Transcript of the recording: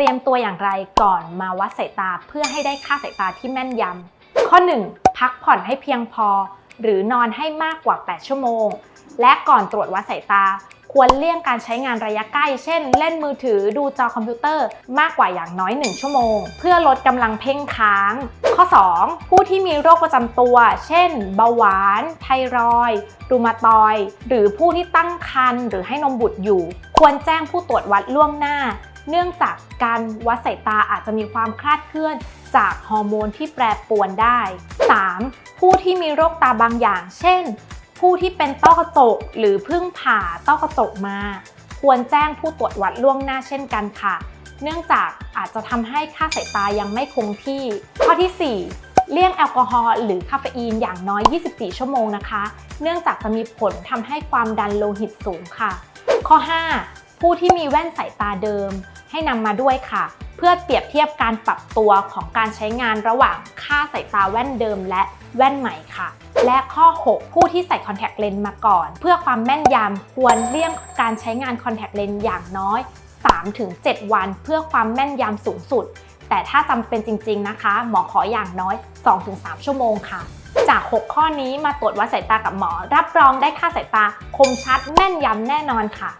รียมตัวอย่างไรก่อนมาวัดสายตาเพื่อให้ได้ค่าสายตาที่แม่นยำข้อ 1. พักผ่อนให้เพียงพอ หรือนอนให้มากกว่า 8 ชั่วโมง และก่อนตรวจวัดสายตา ควรเลี่ยงการใช้งานระยะใกล้ เช่น เล่นมือถือดูจอคอมพิวเตอร์มากกว่าอย่างน้อย 1 ชั่วโมง เพื่อลดกำลังเพ่งค้าง ข้อ 2. ผู้ที่มีโรคประจำตัว เช่น เบาหวาน ไทรอยด์รูมาตอย หรือผู้ที่ตั้งครรภ์หรือให้นมบุตรอยู่ ควรแจ้งผู้ตรวจวัดล่วงหน้า เนื่องจากการวัดสายตาอาจจะมีความคลาดเคลื่อนจากฮอร์โมนที่แปรปรวนได้ 3. ผู้ที่มีโรคตาบางอย่าง เช่น ผู้ที่เป็นต้อกระจกหรือเพิ่งผ่าต้อกระจกมา ควรแจ้งผู้ตรวจวัดล่วงหน้าเช่นกันค่ะ เนื่องจากอาจจะทำให้ค่าสายตายังไม่คงที่ ข้อที่ 4เลี่ยงแอลกอฮอล์หรือคาเฟอีนอย่างน้อย 24 ชั่วโมงนะคะ เนื่องจากจะมีผลทำให้ความดันโลหิตสูงค่ะ ข้อ 5 ผู้ที่มีแว่นสายตาเดิม ให้นำมาด้วยค่ะ เพื่อเปรียบเทียบการปรับตัวของการใช้งานระหว่างค่าสายตาแว่นเดิมและแว่นใหม่ค่ะ และข้อ 6 ผู้ที่ใส่คอนแทคเลนส์มาก่อน เพื่อความแม่นยำควรเลี่ยงการใช้งานคอนแทคเลนส์อย่างน้อย 3-7 วัน เพื่อความแม่นยำสูงสุด แต่ถ้าจำเป็นจริง ๆนะคะ หมอขออย่างน้อย 2-3 ชั่วโมงค่ะจาก 6 ข้อนี้มาตรวจวัดสายตากับหมอ รับรองได้ค่าสายตาคมชัดแม่นยำแน่นอนค่ะ